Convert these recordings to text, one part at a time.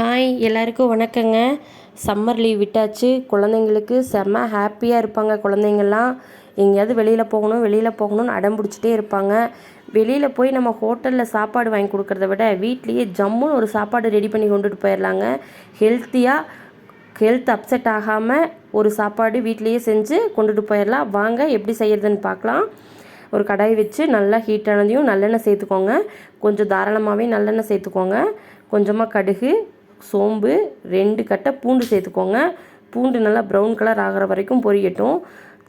Hi எல்லாருக்கும் வணக்கங்க. Summer leave விட்டாச்சு. குழந்தைங்களுக்கு செம்ம ஹாப்பியாக இருப்பாங்க குழந்தைங்கள்லாம். எங்கேயாவது வெளியில் போகணும் வெளியில் போகணும்னு அடம் பிடிச்சிட்டே இருப்பாங்க. வெளியில் போய் நம்ம ஹோட்டலில் சாப்பாடு வாங்கி கொடுக்குறத விட வீட்லேயே ஜம்முன்னு ஒரு சாப்பாடு ரெடி பண்ணி கொண்டுட்டு போயிடலாங்க. ஹெல்த்தியாக ஹெல்த் அப்செட் ஆகாமல் ஒரு சாப்பாடு வீட்லேயே செஞ்சு கொண்டுட்டு போயிடலாம். வாங்க எப்படி செய்கிறதுன்னு பார்க்கலாம். ஒரு கடாய் வச்சு நல்லா ஹீட்டானதையும் நல்லெண்ணெய் சேர்த்துக்கோங்க. கொஞ்சம் தாராளமாகவே நல்லெண்ணெய் சேர்த்துக்கோங்க. கொஞ்சமாக கடுகு சோம்பு ரெண்டு கட்டை பூண்டு சேர்த்துக்கோங்க. பூண்டு நல்லா ப்ரௌன் கலர் ஆகிற வரைக்கும் பொரியட்டும்.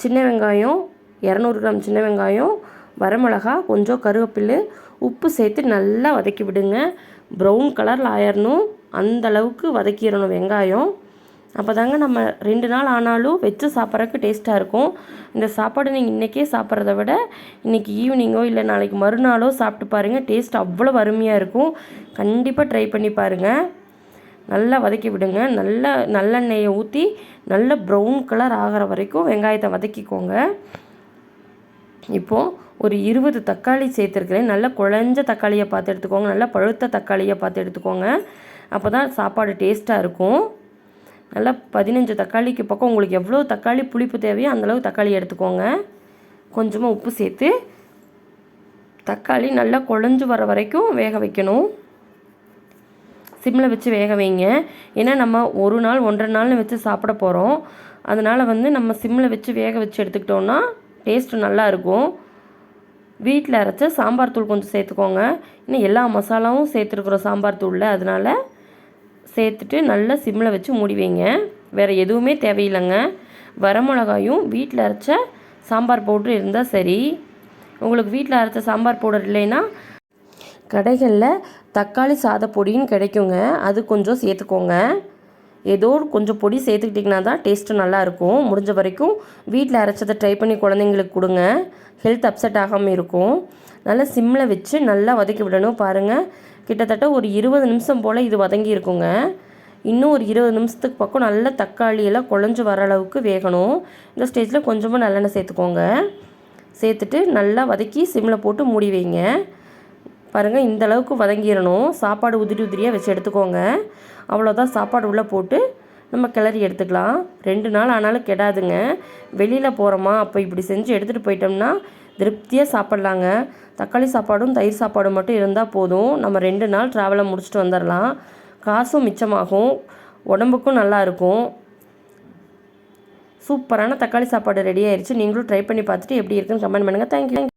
சின்ன வெங்காயம் இரநூறு கிராம் சின்ன வெங்காயம் வரமிளகா கொஞ்சம் கருவேப்பில் உப்பு சேர்த்து நல்லா வதக்கி விடுங்க. ப்ரௌன் கலரில் ஆயிடணும் அந்த அளவுக்கு வதக்கிடணும் வெங்காயம். அப்போ தாங்க நம்ம ரெண்டு நாள் ஆனாலும் வச்சு சாப்பிட்றதுக்கு டேஸ்ட்டாக இருக்கும். இந்த சாப்பாடு நீங்கள் இன்றைக்கே சாப்பிட்றத விட இன்றைக்கி ஈவினிங்கோ இல்லை நாளைக்கு மறுநாளோ சாப்பிட்டு பாருங்கள் டேஸ்ட் அவ்வளோ அருமையாக இருக்கும். கண்டிப்பாக ட்ரை பண்ணி பாருங்கள் நல்லா வதக்கி விடுங்க. நல்ல நல்லெண்ணெயை ஊற்றி நல்ல ப்ரௌன் கலர் ஆகிற வரைக்கும் வெங்காயத்தை வதக்கிக்கோங்க. இப்போது ஒரு இருபது தக்காளி சேர்த்துருக்குறேன். நல்லா குழஞ்ச தக்காளியை பார்த்து எடுத்துக்கோங்க. நல்லா பழுத்த தக்காளியை பார்த்து எடுத்துக்கோங்க. அப்போ தான் சாப்பாடு டேஸ்ட்டாக இருக்கும். நல்லா பதினஞ்சு தக்காளிக்கு பக்கம் உங்களுக்கு எவ்வளோ தக்காளி புளிப்பு தேவையோ அந்தளவு தக்காளி எடுத்துக்கோங்க. கொஞ்சமாக உப்பு சேர்த்து தக்காளி நல்லா குழஞ்சு வர வரைக்கும் வேக வைக்கணும். சிம்மில் வச்சு வேக வைங்க. ஏன்னா நம்ம ஒரு நாள் ஒன்றரை நாள்னு வச்சு சாப்பிட போகிறோம் அதனால் வந்து நம்ம சிம்மில் வச்சு வேக வச்சு எடுத்துக்கிட்டோன்னா டேஸ்ட்டு நல்லாயிருக்கும் வீட்டில் அரைச்ச சாம்பார் தூள் கொஞ்சம் சேர்த்துக்கோங்க. இன்னும் எல்லா மசாலாவும் சேர்த்துருக்குறோம் சாம்பார் தூளில். அதனால் சேர்த்துட்டு நல்லா சிம்மில் வச்சு மூடி வைங்க. வேறு எதுவுமே தேவையில்லைங்க. வரமிளகாயும் வீட்டில் அரைச்ச சாம்பார் பவுட்ரு இருந்தால் சரி. உங்களுக்கு வீட்டில் அரைச்ச சாம்பார் பவுடர் இல்லைன்னா கடைகளில் தக்காளி சாதப்பொடின்னு கிடைக்குங்க. அது கொஞ்சம் சேர்த்துக்கோங்க. ஏதோ கொஞ்சம் பொடி சேர்த்துக்கிட்டிங்கன்னா தான் டேஸ்ட்டு நல்லாயிருக்கும் முடிஞ்ச வரைக்கும் வீட்டில் அரைச்சதை ட்ரை பண்ணி குழந்தைங்களுக்கு கொடுங்க. ஹெல்த் அப்செட் ஆகாமல் இருக்கும். நல்லா சிம்மில் வச்சு நல்லா வதக்கி விடணும். பாருங்கள் கிட்டத்தட்ட ஒரு இருபது நிமிஷம் போல் இது வதங்கி இருக்குங்க. இன்னும் ஒரு இருபது நிமிஷத்துக்கு பக்கம் நல்ல தக்காளியெல்லாம் குழஞ்சி வர அளவுக்கு வேகணும். இந்த ஸ்டேஜில் கொஞ்சமாக நல்லெண்ணெய் சேர்த்துக்கோங்க. சேர்த்துட்டு நல்லா வதக்கி சிம்மில் போட்டு மூடி வைங்க. பாருங்கள் இந்த அளவுக்கு வதங்கிடணும் சாப்பாடு உதிரி உதிரியாக வச்சு எடுத்துக்கோங்க. அவ்வளோதான் சாப்பாடு உள்ளே போட்டு நம்ம கிளறி எடுத்துக்கலாம். ரெண்டு நாள் ஆனாலும் கெடாதுங்க. வெளியில் போகிறோமா அப்போ இப்படி செஞ்சு எடுத்துகிட்டு போயிட்டோம்னா திருப்தியாக சாப்பிட்லாங்க. தக்காளி சாப்பாடும் தயிர் சாப்பாடும் மட்டும் இருந்தால் போதும். நம்ம ரெண்டு நாள் ட்ராவலை முடிச்சுட்டு வந்துடலாம் காசும் மிச்சமாகும். உடம்புக்கும் நல்லாயிருக்கும் சூப்பரான தக்காளி சாப்பாடு ரெடி ஆயிடுச்சு நீங்களும் ட்ரை பண்ணி பார்த்துட்டு எப்படி இருக்குன்னு கமெண்ட் பண்ணுங்கள் தேங்க்யூ